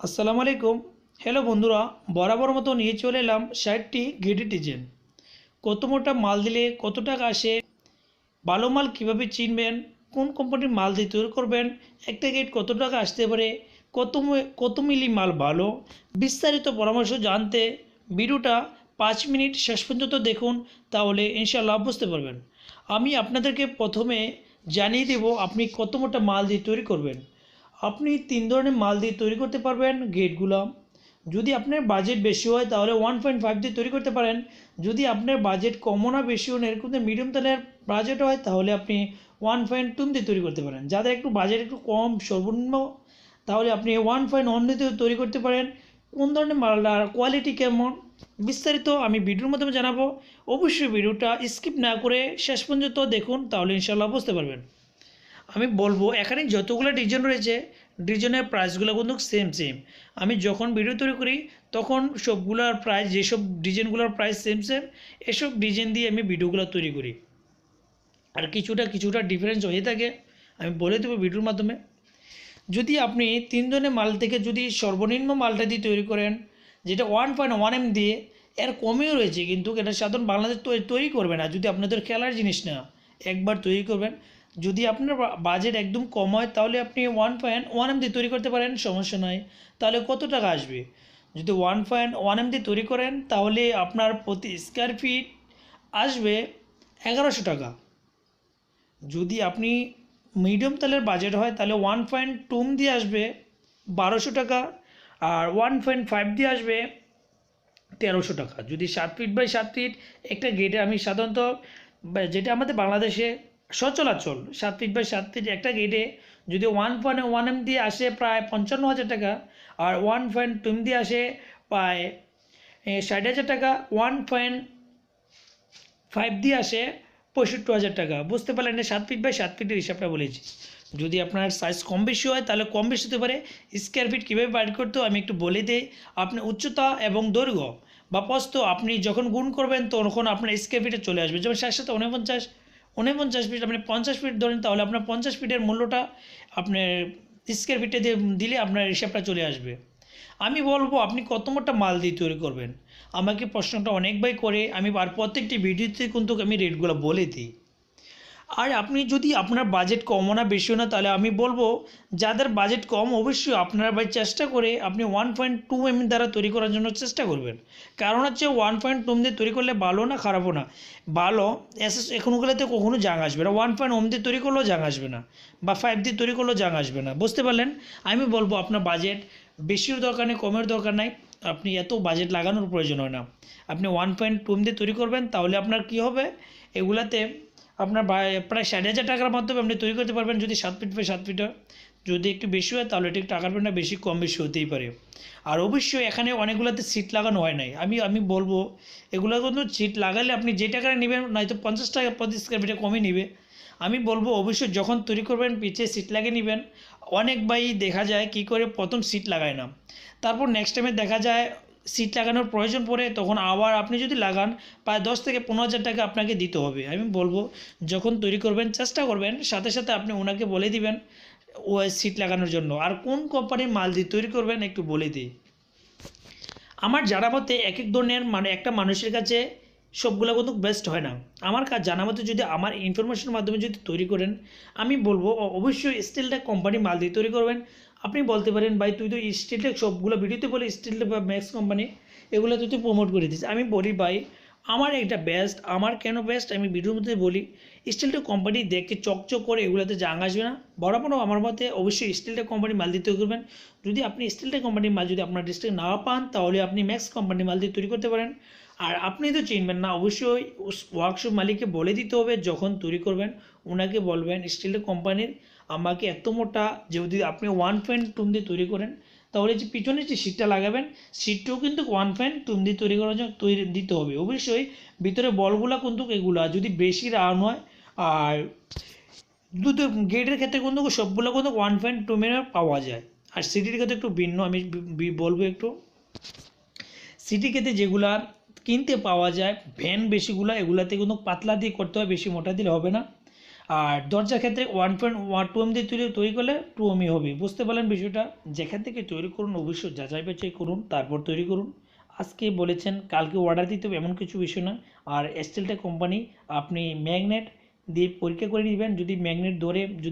আসসালামু আলাইকুম। হ্যালো বন্ধুরা, বরাবর মতো নিয়ে চলে এলাম ষাটটি গেটের ডিজাইন। কত মোটা মাল দিলে কত টাকা আসে, ভালো মাল কীভাবে চিনবেন, কোন কোম্পানির মাল দিয়ে তৈরি করবেন, একটা গেট কত টাকা আসতে পারে, কত কত মিলি মাল ভালো, বিস্তারিত পরামর্শ জানতে ভিডিওটা পাঁচ মিনিট শেষ পর্যন্ত দেখুন, তাহলে ইনশাল্লাহ বুঝতে পারবেন। আমি আপনাদেরকে প্রথমে জানিয়ে দেব আপনি কত মোটা মাল দিয়ে তৈরি করবেন। আপনি তিন ধরনের মাল দিয়ে তৈরি করতে পারবেন গেটগুলো। যদি আপনার বাজেট বেশি হয়, তাহলে ওয়ান পয়েন্ট ফাইভ দিয়ে তৈরি করতে পারেন। যদি আপনার বাজেট কমও না বেশিও না এরকম মিডিয়াম তালের বাজেট হয়, তাহলে আপনি ওয়ান পয়েন্ট টু দিয়ে তৈরি করতে পারেন। যাদের একটু বাজেট একটু কম, সর্বনিম্ন, তাহলে আপনি ওয়ান পয়েন্ট ওয়ান দিয়ে তৈরি করতে পারেন। কোন ধরনের মালটা আর কোয়ালিটি কেমন, বিস্তারিত আমি ভিডিওর মাধ্যমে জানাব। অবশ্যই ভিডিওটা স্কিপ না করে শেষ পর্যন্ত দেখুন, তাহলে ইনশাল্লাহ বুঝতে পারবেন। আমি বলব, এখানে যতগুলো ডিজাইন রয়েছে ডিজাইনের প্রাইসগুলো কিন্তু সেম সেম আমি যখন ভিডিও তৈরি করি, তখন সবগুলোর প্রাইস যেসব ডিজাইনগুলোর প্রাইস সেম সেম এসব ডিজাইন দিয়ে আমি ভিডিওগুলো তৈরি করি। আর কিছুটা কিছুটা ডিফারেন্স হয়ে থাকে, আমি বলে দেবো ভিডিওর মাধ্যমে। যদি আপনি তিন ধরনের মাল থেকে যদি সর্বনিম্ন মালটা দিয়ে তৈরি করেন, যেটা ওয়ান পয়েন্ট ওয়ান এম দিয়ে, এর কমেও রয়েছে, কিন্তু এটা সাধারণ বাংলাদেশ তৈরি করবে না। যদি আপনাদের খেলার জিনিস না, একবার তৈরি করবেন যদি আপনার বাজেট একদম কম হয়, তাহলে আপনি ওয়ান পয়েন্ট ওয়ান এম দিয়ে তৈরি করতে পারেন, সমস্যা নয় তাহলে কত টাকা আসবে? যদি ওয়ান পয়েন্ট ওয়ান এম দিয়ে তৈরি করেন, তাহলে আপনার প্রতি স্কোয়ার ফিট আসবে এগারোশো টাকা। যদি আপনি মিডিয়াম তালের বাজেট হয়, তাহলে ওয়ান পয়েন্ট টু দিয়ে আসবে বারোশো টাকা আর ওয়ান পয়েন্ট ফাইভ দিয়ে আসবে তেরোশো টাকা। যদি সাত ফিট বাই সাত ফিট একটা গেটে আমি সাধারণত যেটা আমাদের বাংলাদেশে সচরাচল সাত ফিট বাই সাত ফিট একটা গেটে যদি ওয়ান পয়েন্ট ওয়ান এম দিয়ে আসে প্রায় পঞ্চান্ন হাজার টাকা আর ওয়ান পয়েন্ট টু এম দিয়ে আসে প্রায় ষাট হাজার টাকা ওয়ান পয়েন্ট ফাইভ দিয়ে আসে পঁয়ষট্টি হাজার টাকা। বুঝতে পারলেন না সাত ফিট বাই সাত ফিটের হিসাবটা বলেছি যদি আপনার সাইজ কম বেশি হয়, তাহলে কম বেশি হতে পারে। স্কোয়ার ফিট কীভাবে বাইর করতে আমি একটু বলে দিই। আপনি উচ্চতা এবং দৈর্ঘ্য বা প্রস্থ আপনি যখন গুণ করবেন, তখন আপনার স্কোয়ার ফিটে চলে আসবে। যেমন সাথে উনপঞ্চাশ উনপঞ্চাশ ফিট আপনি পঞ্চাশ ফিট ধরেন, তাহলে আপনার পঞ্চাশ ফিটের মূল্যটা আপনার স্কোয়ার ফিটে দিয়ে দিলে আপনার হিসাবটা চলে আসবে। আমি বলব, আপনি কত মোটা মাল দিয়ে তৈরি করবেন? আমাকে প্রশ্নটা অনেকবারই করে, আমি আর প্রত্যেকটি ভিডিওতে কিন্তু আমি রেটগুলো বলে দিই। আর আপনি যদি আপনার বাজেট কমও না বেশিও না, তাহলে আমি বলব, যাদের বাজেট কম, অবশ্যই আপনারা ভাই চেষ্টা করে আপনি ওয়ান পয়েন্ট টু এম দ্বারা তৈরি করার জন্য চেষ্টা করবেন। কারণ হচ্ছে ওয়ান পয়েন্ট টু এম দিয়ে তৈরি করলে ভালো না, খারাপও না? ভালো, এস এস এখনগুলোতে কখনো জাং আসবে না। ওয়ান পয়েন্ট ওম দিয়ে তৈরি করলেও জাং আসবে না। বা ফাইভ দিয়ে তৈরি করলেও জাং আসবে না। বুঝতে পারলেন? আমি বলব আপনার বাজেট বেশির দরকার নেই কমের দরকার নাই। আপনি এত বাজেট লাগানোর প্রয়োজন হয় না। আপনি ওয়ান পয়েন্ট টু এম দিয়ে তৈরি করবেন, তাহলে আপনার কি হবে? এগুলাতে আপনার প্রায় ষাট হাজার টাকার মাধ্যমে আপনি তৈরি করতে পারবেন, যদি সাত ফিট বাই সাত ফিট যদি একটু বেশি হয়, তাহলে একটু টাকার পেনটা বেশি, কম বেশি হতেই পারে। আর অবশ্যই এখানে অনেকগুলোতে সিট লাগানো হয় নাই। আমি আমি বলব, এগুলো কিন্তু সিট লাগালে আপনি যে টাকাটা নেবেন, নয়তো পঞ্চাশ টাকা প্রতি স্কোয়ার ফিটে কমই নেবে। আমি বলব, অবশ্যই যখন তৈরি করবেন পিছিয়ে সিট লাগিয়ে নেবেন। অনেক বাই দেখা যায় কি করে প্রথম সিট লাগায় না। তারপর নেক্সট টাইমে দেখা যায় সিট লাগানোর প্রয়োজন পড়ে, তখন আবার আপনি যদি লাগান, প্রায় দশ থেকে পনেরো হাজার টাকা আপনাকে দিতে হবে। আমি বলব, যখন তৈরি করবেন, চেষ্টা করবেন, সাথে সাথে আপনি ওনাকে বলে দিবেন, ও সিট লাগানোর জন্য। আর কোন কোম্পানির মাল দিয়ে তৈরি করবেন, একটু বলে দিই। আমার জানা মতে, এক এক ধরনের মানে একটা মানুষের কাছে সবগুলো কিন্তু বেস্ট হয় না। আমার কাজ জানা মতে যদি আমার ইনফরমেশনের মাধ্যমে যদি তৈরি করেন, আমি বলব অবশ্যই স্টিলটা কোম্পানি মাল দিয়ে তৈরি করবেন। আপনি বলতে পারেন, ভাই, তুই তো স্টিলটা সবগুলো ভিডিওতে বলে স্টিলটা বা ম্যাক্স কোম্পানি এগুলো তুই তো প্রমোট করে দিস। আমি বলি, ভাই, আমার এটা বেস্ট আমার কেন বেস্ট আমি ভিডিওর মধ্যে বলি স্টিলটা কোম্পানি দেখে চকচক করে এগুলোতে জাং আসবে না। বরাবরও আমার মতে অবশ্যই স্টিলটা কোম্পানি মাল দিয়ে তৈরি করবেন। যদি আপনি স্টিলটা কোম্পানির মাল যদি আপনার ডিস্ট্রিক্ট না পান, তাহলে আপনি ম্যাক্স কোম্পানির মাল দিয়ে তৈরি করতে পারেন। আর আপনি তো চিনবেন না, অবশ্যই ওয়ার্কশপ মালিককে বলে দিতে হবে যখন তৈরি করবেন। ওনাকে বলবেন স্টিলের কোম্পানির আমাকে এত মোটা যদি আপনি ওয়ান পয়েন্ট টুম দিয়ে তৈরি করেন, তাহলে যে পিছনে যে সিটটা লাগাবেন সিটটাও কিন্তু ওয়ান পয়েন্ট টুম দিয়ে তৈরি করার জন্য তৈরি দিতে হবে। অবশ্যই ভিতরে বলগুলো কিন্তু এগুলা, যদি বেশি রাউন্ড হয়, আর দুটো গেটের ক্ষেত্রে কিন্তু সবগুলো কিন্তু ওয়ান পয়েন্ট টু পাওয়া যায়। আর সিটির ক্ষেত্রে একটু ভিন্ন, আমি বলব একটু। সিটি ক্ষেত্রে যেগুলা কিনতে পাওয়া যায় ভ্যান বেশিগুলো, এগুলাতে কিন্তু পাতলা দিয়ে করতে হয়, বেশি মোটা দিলে হবে না। আর দরজার ক্ষেত্রে one point one two M দিয়ে তৈরি তৈরি করলে টু এমই হবে। বুঝতে পারলেন বিষয়টা? যেখান থেকে তৈরি করুন, অবশ্যই যাচাই বাছাই করুন, তারপর তৈরি করুন। আজকে বলেছেন, কালকে অর্ডার দিতে হবে, এমন কিছু বিষয় না আর এস্টেলটা কোম্পানি আপনি ম্যাগনেট দিয়ে পরীক্ষা করে নেবেন। যদি ম্যাগনেট ধরে, যদি